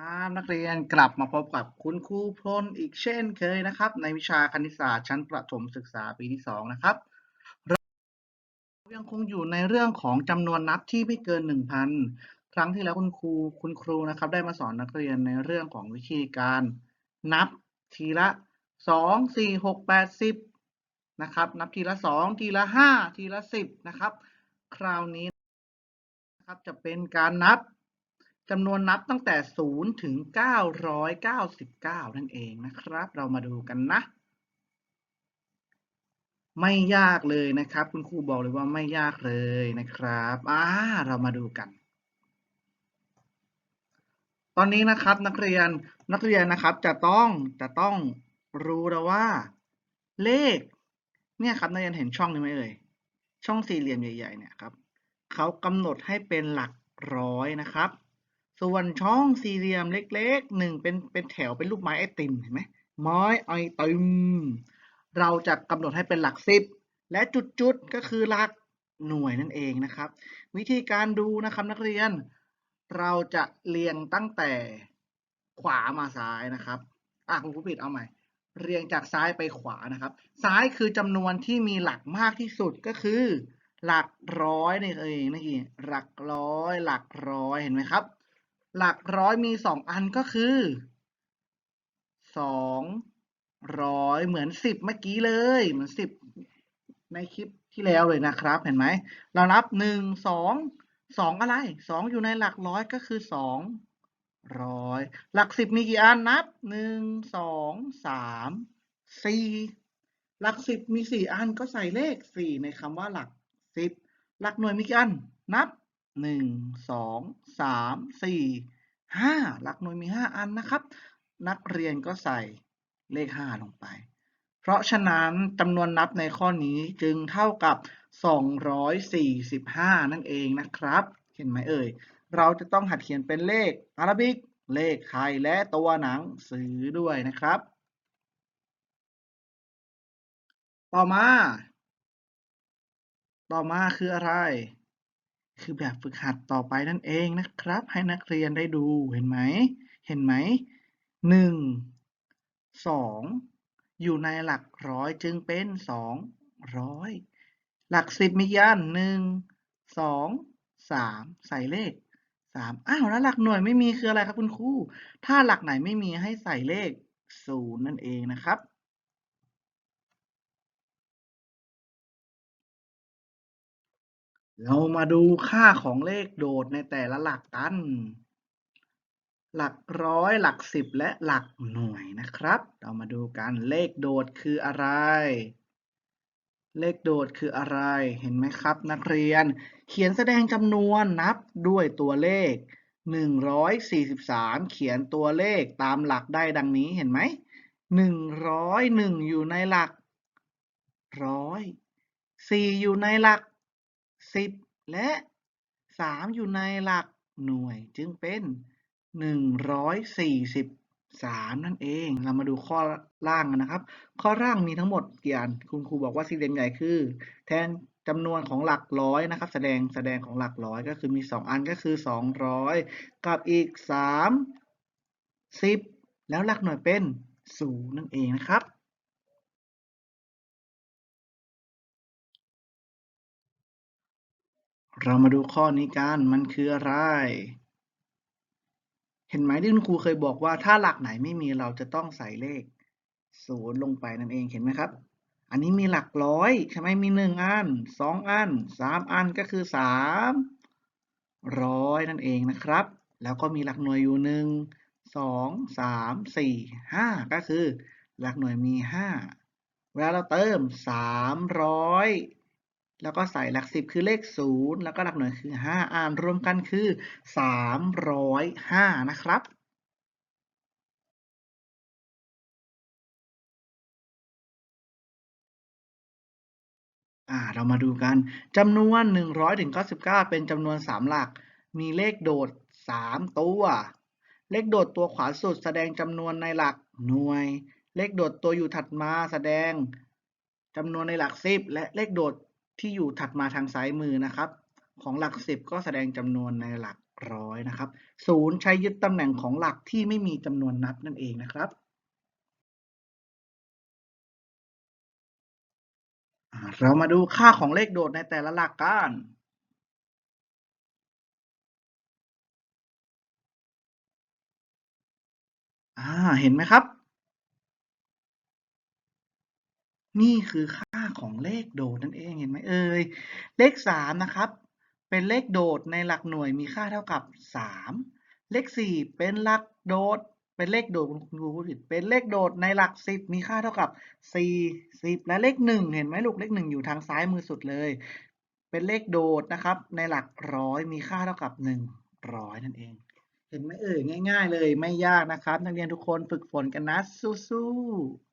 ครับนักเรียนกลับมาพบกับคุณครูพลอีกเช่นเคยนะครับ ในวิชาคณิตศาสตร์ชั้นประถมศึกษาปีที่ 2 นะครับ เรายังคงอยู่ในเรื่องของจำนวนนับที่ไม่เกิน 1,000 ครั้งที่แล้วคุณครูคุณครูนะครับ ได้มาสอนนักเรียนในเรื่องของวิธีการนับทีละ 2 4 6 8 10นะครับนับทีละ 2 ทีละ 5 ทีละ 10 นะครับ คราวนี้นะครับจะเป็นการนับ จำนวนนับตั้งแต่ 0 ถึง 999 นั่นเองนะครับ เรามาดูกันนะ ไม่ยากเลยนะครับ คุณครูบอกเลยว่าไม่ยากเลยนะครับอ่าเรามาดูกัน ตอนนี้นะครับนักเรียนนักเรียนนะครับจะต้องจะต้องรู้แล้วว่า เลข เนี่ยครับนักเรียนเห็นช่องนี้ไหมเอ่ยช่องสี่เหลี่ยมใหญ่ ๆ เนี่ยครับเขากำหนดให้เป็นหลักร้อยนะครับ ส่วนช่องสี่เหลี่ยมเล็กๆหนึ่งเป็นเป็นแถวเป็นรูปไม้ไอติมเห็นไหมไม้ไอติม เราจะกำหนดให้เป็นหลักสิบและจุดๆก็คือหลักหน่วยนั่นเองนะครับ วิธีการดูนะครับนักเรียน เราจะเรียงตั้งแต่ขวามาซ้ายนะครับอะคุณครูผิดเอาใหม่ เรียงจากซ้ายไปขวานะครับ ซ้ายคือจำนวนที่มีหลักมากที่สุดก็คือ หลักร้อยนี่เองนี่หลักร้อย หลักร้อยเห็นไหมครับ หลักร้อยมีสองอันก็คือสองร้อยเหมือนสิบเมื่อกี้เลยเหมือนสิบในคลิปที่แล้วเลยนะครับ เห็นไหมเรานับหนึ่งสองสองอะไรสองอยู่ในหลักร้อยก็คือสองร้อยหลักสิบมีกี่อันนับหนึ่งสองสามสี่หลักสิบมีสี่อันก็ใส่เลขสี่ในคำว่าหลักสิบหลักหน่วยมีกี่อันนับ หนึ่งสองสามสี่ห้าหลักหน่วยมีห้าอันนะครับ นักเรียนก็ใส่เลขห้าลงไป เพราะฉะนั้นจำนวนนับในข้อนี้จึงเท่ากับ 245 นั่นเองนะครับ เห็นไหมเอ่ย เราจะต้องหัดเขียนเป็นเลขอารบิก เลขไทยและตัวหนังสือด้วยนะครับ ต่อมา ต่อมาคืออะไร คือแบบฝึกหัดต่อไปนั่นเองนะครับ ให้นักเรียนได้ดูเห็นไหมเห็นไหมหนึ่งสองอยู่ในหลักร้อยจึงเป็นสองร้อยหลักสิบมีกี่อันหนึ่งสองสามใส่เลขสามอ้าวแล้วหลักหน่วยไม่มีคืออะไรครับคุณครูถ้าหลักไหนไม่มีให้ใส่เลขศูนย์นั่นเองนะครับ เรามาดูค่าของเลขโดดในแต่ละหลักกัน หลักร้อยหลักสิบและหลักหน่วยนะครับ เรามาดูกันเลขโดดคืออะไร เลขโดดคืออะไรเห็นไหมครับ นักเรียน เขียนแสดงจำนวนนับด้วยตัวเลข 143 เขียนตัวเลขตามหลักได้ดังนี้เห็นไหม 101 อยู่ในหลักร้อย4อยู่ในหลัก 10และ3อยู่ในหลักหน่วยจึงเป็น143นั่นเอง เรามาดูข้อล่างกันนะครับ ข้อล่างมีทั้งหมดกี่อัน คุณครูบอกว่าสี่เหลี่ยมใหญ่คือ แทนจำนวนของหลักร้อยนะครับ แสดงแสดงของหลักร้อยก็คือมี 2 อันก็คือ 200 กับอีก 3 10 แล้วหลักหน่วยเป็น0นั่นเองนะครับ เรามาดูข้อนี้กัน มันคืออะไร เห็นไหมที่คุณครูเคยบอกว่าถ้าหลักไหนไม่มีเราจะต้องใส่เลขศูนย์ลงไปนั่นเองเห็นไหมครับ อันนี้มีหลักร้อยใช่ไหมมีหนึ่งอันสองอันสามอันก็คือสามร้อยนั่นเองนะครับ แล้วก็มีหลักหน่วยอยู่หนึ่งสองสามสี่ห้าก็คือ หลักหน่วยมีห้าเวลาเราเติมสามร้อย แล้วก็ใส่หลักสิบคือเลขศูนย์แล้วก็หลักหน่วยคือห้าอ่านรวมกันคือสามร้อยห้านะครับอ่าเรามาดูกันจำนวน 100ถึง99 เป็นจำนวน 3 หลัก มีเลขโดด 3 ตัว เลขโดดตัวขวาสุดแสดงจำนวนในหลักหน่วย เลขโดดตัวอยู่ถัดมาแสดงจำนวนในหลัก 10 และเลขโดด ที่อยู่ถัดมาทางซ้ายมือนะครับ ของหลัก 10 ก็แสดงจำนวนในหลักร้อยนะครับศูนย์ใช้ยึดตำแหน่งของหลักที่ไม่มีจำนวนนับนั่นเองนะครับเรามาดูค่าของเลขโดดในแต่ละหลักกันเห็นไหมครับ นี่คือค่าของเลขโดดนั่นเองเห็นไหมเอ่ยเลขสามนะครับ เป็นเลขโดดในหลักหน่วยมีค่าเท่ากับสามเลขสี่เป็นหลักโดด เป็นเลขโดดคุณครูพูดผิดเป็นเลขโดดในหลักสิบมีค่าเท่ากับสี่สิบและเลขหนึ่งเห็นไหมลูกเลขหนึ่งอยู่ทางซ้ายมือสุดเลย เป็นเลขโดดนะครับ ในหลักร้อยมีค่าเท่ากับหนึ่งร้อยนั่นเองเห็นไหมเอ่ยง่าย ๆ เลยไม่ยากนะครับ นักเรียนทุกคนฝึกฝนกันนะสู้ๆ